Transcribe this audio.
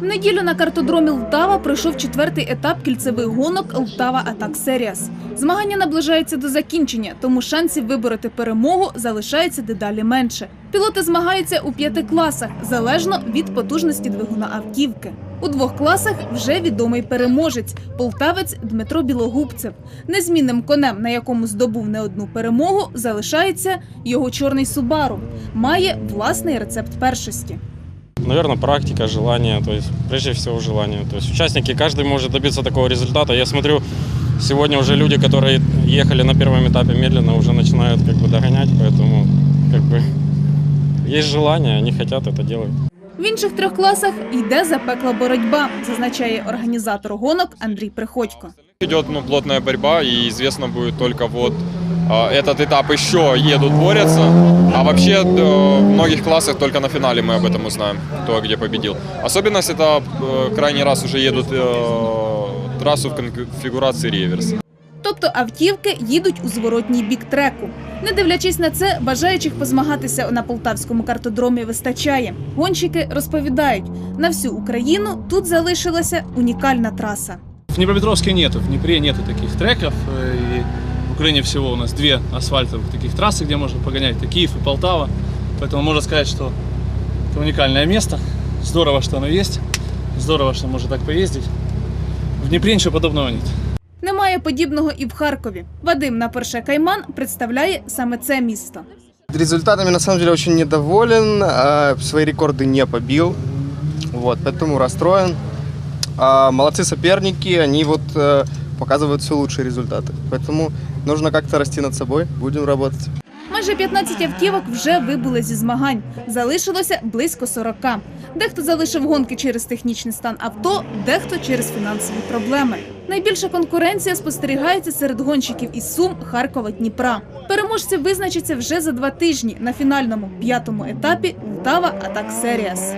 В неділю на картодромі Лтава пройшов четвертий етап кільцевих гонок Лтава Атак Серіас. Змагання наближаються до закінчення, тому шансів вибороти перемогу залишається дедалі менше. Пілоти змагаються у п'яти класах, залежно від потужності двигуна автівки. У двох класах вже відомий переможець полтавець Дмитро Білогубцев. Незмінним конем, на якому здобув не одну перемогу, залишається його чорний Субару. Має власний рецепт першості. Наверное, практика, желание, то есть прежде всего желание. То есть участники, каждый может добиться такого результата. Я смотрю, сегодня уже люди, которые ехали на первом этапе медленно, уже начинают как бы догонять, поэтому как бы есть желание, они хотят это делать. В інших трьох класах йде запекла боротьба, зазначає організатор гонок Андрій Приходько. Идет ну, плотная борьба, и известно будет только вот а, этот этап еще едут, борются. А вообще э, в многих классах только на финале мы об этом узнаем, кто где победил. Особенность это э, крайний раз уже едут э, трассу в конфигурации реверс. Тобто автівки їдуть у зворотній бік треку. Не дивлячись на це, бажаючих позмагатися на полтавському картодромі вистачає. Гонщики розповідають, на всю Україну тут залишилася унікальна траса. В Днепропетровске нету, в Днепре нету таких треков. э, И в Украине всего у нас две асфальтовых таких трассы, где можно погонять. Это Киев и Полтава. Поэтому можно сказать, что это уникальное место. Здорово, что оно есть. Здорово, что можно так поездить. В Днепре ничего подобного нет. Немає подібного і в Харкові. Вадим на перше Кайман представляє саме це місто. Результатами на самом деле очень недоволен, а, свои рекорды не побил, вот, поэтому расстроен. А молодцы соперники, они вот э, показывают все лучшие результаты, поэтому нужно как-то расти над собой, будем работать. Майже 15 автівок вже вибули зі змагань. Залишилося близько 40. Дехто залишив гонки через технічний стан авто, дехто через фінансові проблеми. Найбільша конкуренція спостерігається серед гонщиків із Сум, Харкова, Дніпра. Переможці визначаться вже за два тижні на фінальному п'ятому етапі Лтава Атак Серіас.